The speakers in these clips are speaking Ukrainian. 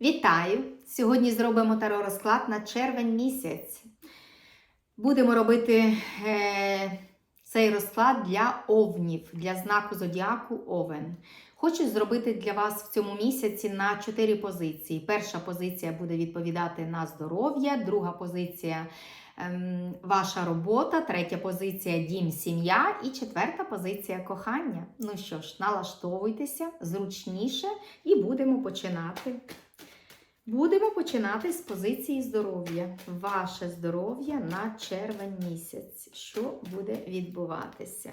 Вітаю! Сьогодні зробимо таро розклад на червень місяць. Будемо робити е, цей розклад для овнів, для знаку зодіаку Овен. Хочу зробити для вас в цьому місяці на 4 позиції. Перша позиція буде відповідати на здоров'я, друга позиція ем, ваша робота, третя позиція дім, сім'я і четверта позиція кохання. Ну що ж, налаштовуйтеся зручніше і будемо починати. Будемо починати з позиції здоров'я. Ваше здоров'я на червень місяць. Що буде відбуватися?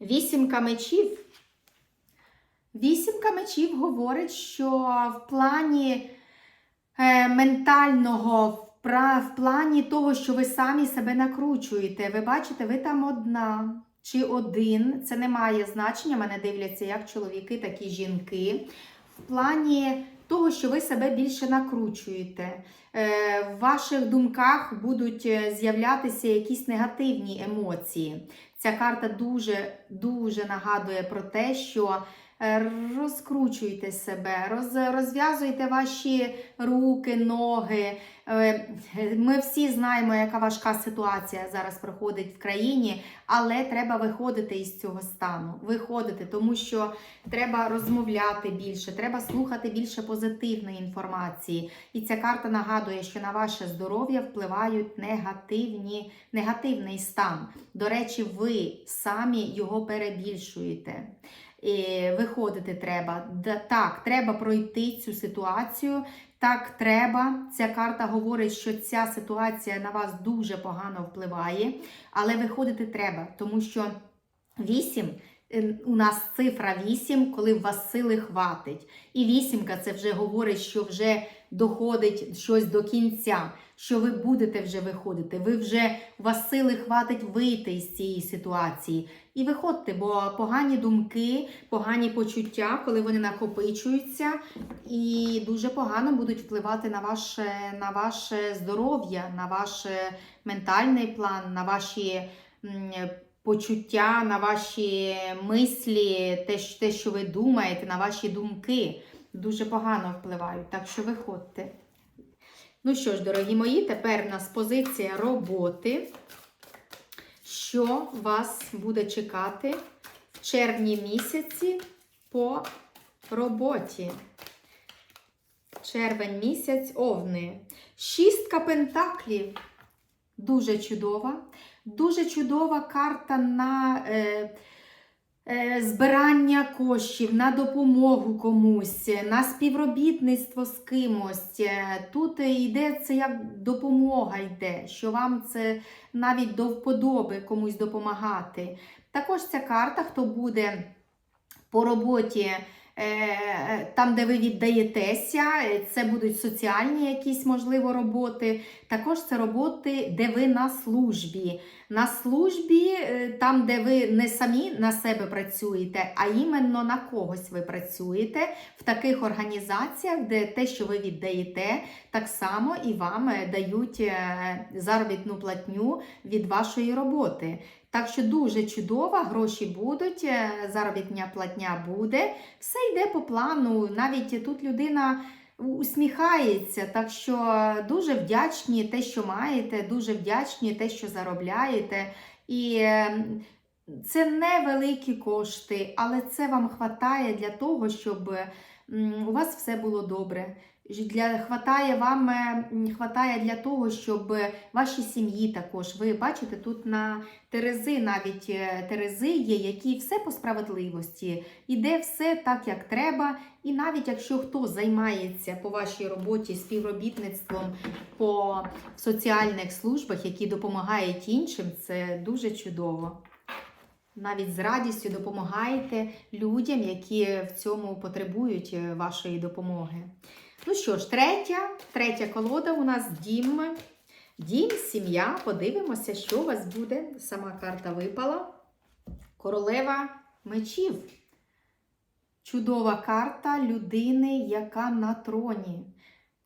Вісімка мечів. Вісімка мечів говорить, що в плані е, ментального, в, плані того, що ви самі себе накручуєте. Ви бачите, ви там одна чи один. Це не має значення. Мене дивляться як чоловіки, так і жінки. В плані того, що ви себе більше накручуєте. Е, В ваших думках будуть е, з'являтися якісь негативні емоції. Ця карта дуже дуже нагадує про те, що розкручуйте себе, роз, розв'язуйте ваші руки, ноги. Е, Ми всі знаємо, яка важка ситуація зараз проходить в країні, але треба виходити із цього стану. Виходити, тому що треба розмовляти більше, треба слухати більше позитивної інформації. І ця карта нагадує, що на ваше здоров'я впливають негативні, негативний стан. До речі, ви самі його перебільшуєте. Виходити треба. Так, треба пройти цю ситуацію. Так, треба. Ця карта говорить, що ця ситуація на вас дуже погано впливає, але виходити треба, тому що 8 е, у нас цифра 8, коли в вас сили хватить. І вісімка це вже говорить, що вже доходить щось до кінця, що ви будете вже виходити. Ви вже у вас сили хватить вийти із цієї ситуації. І виходьте, бо погані думки, погані почуття, коли вони накопичуються, і дуже погано будуть впливати на ваше, на ваше здоров'я, на ваш е, ментальний план, на ваші. Почуття на ваші мислі, те, що ви думаєте, на ваші думки дуже погано впливають. Так що виходьте. Ну що ж, дорогі мої, тепер у нас позиція роботи. Що вас буде чекати в червні місяці по роботі? Червень місяць овни. Шістка пентаклів. Дуже чудова. Дуже чудова карта на е, е, збирання коштів, на допомогу комусь, на співробітництво з кимось. Е, Тут йде це як допомога йде, що вам це навіть до вподоби комусь допомагати. Також ця карта, хто буде по роботі. Е, Там, де ви віддаєтеся, е, це будуть соціальні якісь, можливо, роботи. Також це роботи, де ви на службі. На службі, е, там, де ви не самі на себе працюєте, а іменно на когось ви працюєте в таких організаціях, де те, що ви віддаєте, так само і вам дають заробітну платню від вашої роботи. Так що дуже чудово, гроші будуть, е, заробітня платня буде. Все йде по плану. Навіть тут людина усміхається. Так що дуже вдячні те, що маєте, дуже вдячні те, що заробляєте. І е, це невеликі кошти, але це вам хватає для того, щоб у вас все було добре. Для, хватає вам е, хватає для того, щоб вашій сім'ї також. Ви бачите, тут на Терези навіть е, Терези є, які все по справедливості. Іде все так, як треба. І навіть якщо хто займається по вашій роботі співробітництвом по соціальних службах, які допомагають іншим, це дуже чудово. Навіть з радістю допомагаєте людям, які в цьому потребують е, вашої допомоги. Ну що ж, третя, третя колода у нас дім. Дім, сім'я. Подивимося, що у вас буде. Сама карта випала. Королева мечів. Чудова карта людини, яка на троні.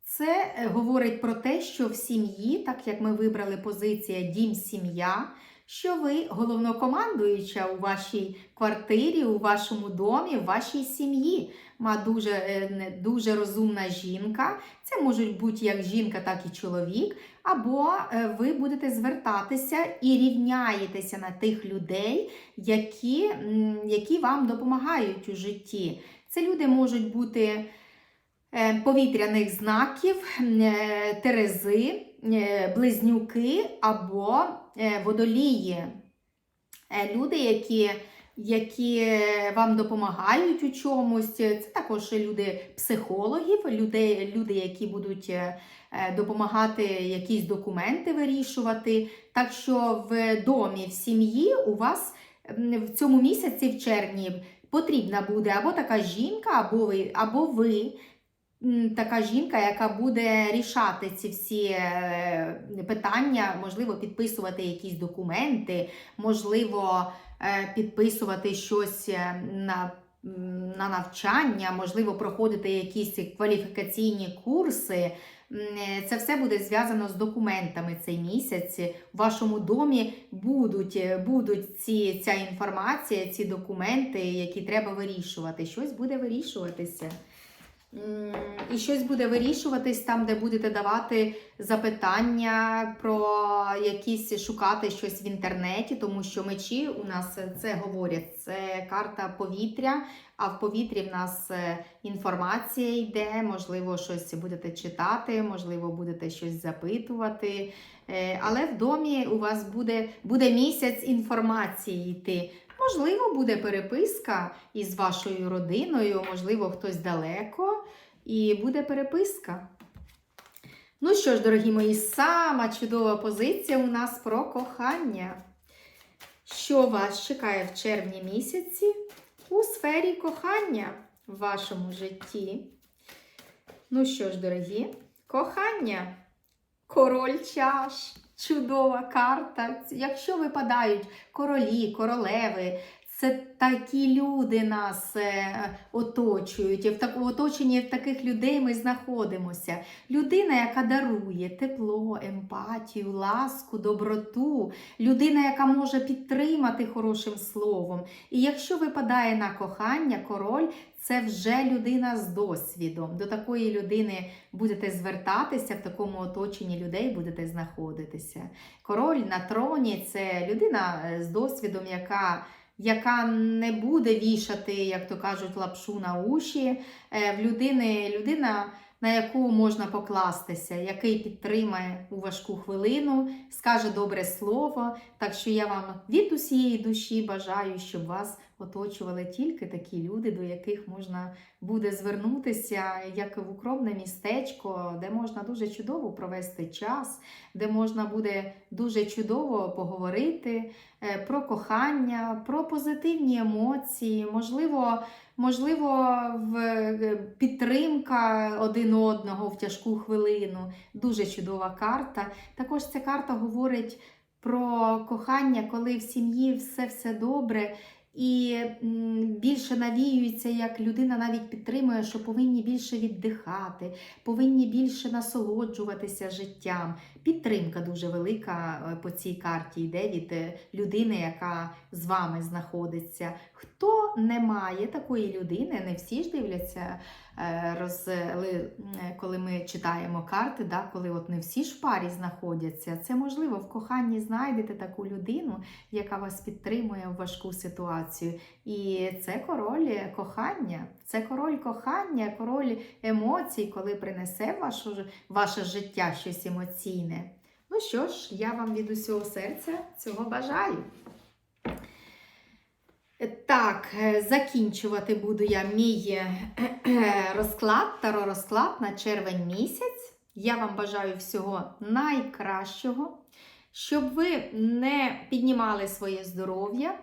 Це е, говорить про те, що в сім'ї, так як ми вибрали позиція дім, сім'я, що ви головнокомандуюча у вашій квартирі, у вашому домі, в вашій сім'ї. Ма дуже, е, дуже розумна жінка. Це можуть бути як жінка, так і чоловік. Або е, ви будете звертатися і рівняєтеся на тих людей, які, які вам допомагають у житті. Це люди можуть бути е, повітряних знаків, терези, близнюки або водолії. Е, Люди, які, які вам допомагають у чомусь. Це також люди психологів, люди, люди які будуть е, е, допомагати якісь документи вирішувати. Так що в домі, в сім'ї у вас в цьому місяці, в червні, потрібна буде або така жінка, або ви, або ви така жінка, яка буде рішати ці всі е, питання, можливо, підписувати якісь документи, можливо, е, підписувати щось е, на, на навчання, можливо, проходити якісь кваліфікаційні курси. Це все буде зв'язано з документами цей місяць. В вашому домі будуть, будуть ці, ця інформація, ці документи, які треба вирішувати. Щось буде вирішуватися. І щось буде вирішуватись там, де будете давати запитання про якісь шукати щось в інтернеті, тому що мечі у нас це говорять. Це карта повітря, а в повітрі в нас е, інформація йде, можливо, щось будете читати, можливо, будете щось запитувати. Е, Але в домі у вас буде, буде місяць інформації йти. Можливо, буде переписка із вашою родиною, можливо, хтось далеко, і буде переписка. Ну що ж, дорогі мої, сама чудова позиція у нас про кохання. Що вас чекає в червні місяці у сфері кохання в вашому житті? Ну що ж, дорогі, кохання, король чаш, чудова карта. Якщо випадають королі, королеви, це такі люди нас е, оточують. В такому оточенні таких людей ми знаходимося. Людина, яка дарує тепло, емпатію, ласку, доброту, людина, яка може підтримати хорошим словом. І якщо випадає на кохання, король це вже людина з досвідом. До такої людини будете звертатися, в такому оточенні людей будете знаходитися. Король на троні це людина е, з досвідом, яка яка не буде вішати, як то кажуть, лапшу на уші. Е, В людини людина, на яку можна покластися, який підтримає у важку хвилину, скаже добре слово. Так що я вам від усієї душі бажаю, щоб вас оточували тільки такі люди, до яких можна буде звернутися, як в укромне містечко, де можна дуже чудово провести час, де можна буде дуже чудово поговорити е, про кохання, про позитивні емоції, можливо, можливо, в е, підтримка один одного в тяжку хвилину. Дуже чудова карта. Також ця карта говорить про кохання, коли в сім'ї все все добре. І більше навіюється, як людина навіть підтримує, що повинні більше віддихати, повинні більше насолоджуватися життям. Підтримка дуже велика е, по цій карті йде від е, людини, яка з вами знаходиться. Хто не має такої людини, не всі ж дивляться, е, роз, коли ми читаємо карти, да, коли от не всі ж в парі знаходяться. Це можливо в коханні знайдете таку людину, яка вас підтримує в важку ситуацію. І це король кохання, це король кохання, король емоцій, коли принесе в ваше життя щось емоційне. Ну що ж, я вам від усього серця цього бажаю. Так, е, закінчувати буду я мій е, розклад, таро розклад на червень місяць. Я вам бажаю всього найкращого, щоб ви не піднімали своє здоров'я.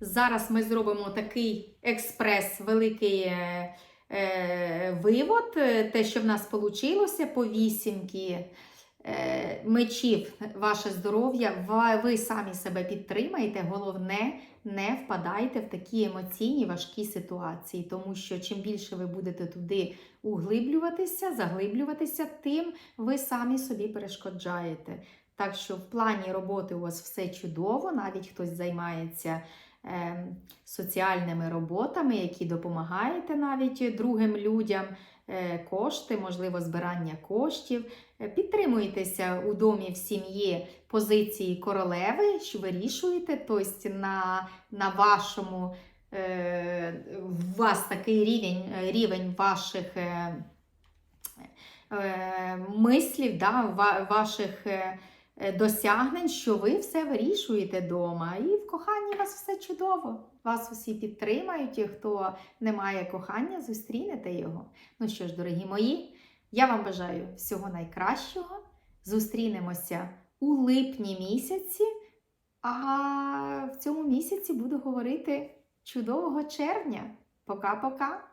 Зараз ми зробимо такий експрес, великий е, е, вивод, е, те, що в нас вийшло по вісімки е, мечів, ваше здоров'я, ви- самі себе підтримаєте. Головне, не впадайте в такі емоційні важкі ситуації, тому що чим більше ви будете туди углиблюватися, заглиблюватися, тим ви самі собі перешкоджаєте. Так що в плані роботи у вас все чудово, навіть хтось займається е, соціальними роботами, які допомагаєте навіть другим людям, е, кошти, можливо, збирання коштів. Е, Підтримуєтеся у домі в сім'ї позиції королеви, що вирішуєте, тобто на, на вашому е, у вас такий рівень, рівень ваших е, е, мислів, да, ваших е, е, досягнень, що ви все вирішуєте вдома. І в коханні у вас все чудово. Вас усі підтримають, і хто не має кохання, зустрінете його. Ну що ж, дорогі мої, я вам бажаю всього найкращого. Зустрінемося у липні місяці, а в цьому місяці буду говорити чудового червня. Пока-пока!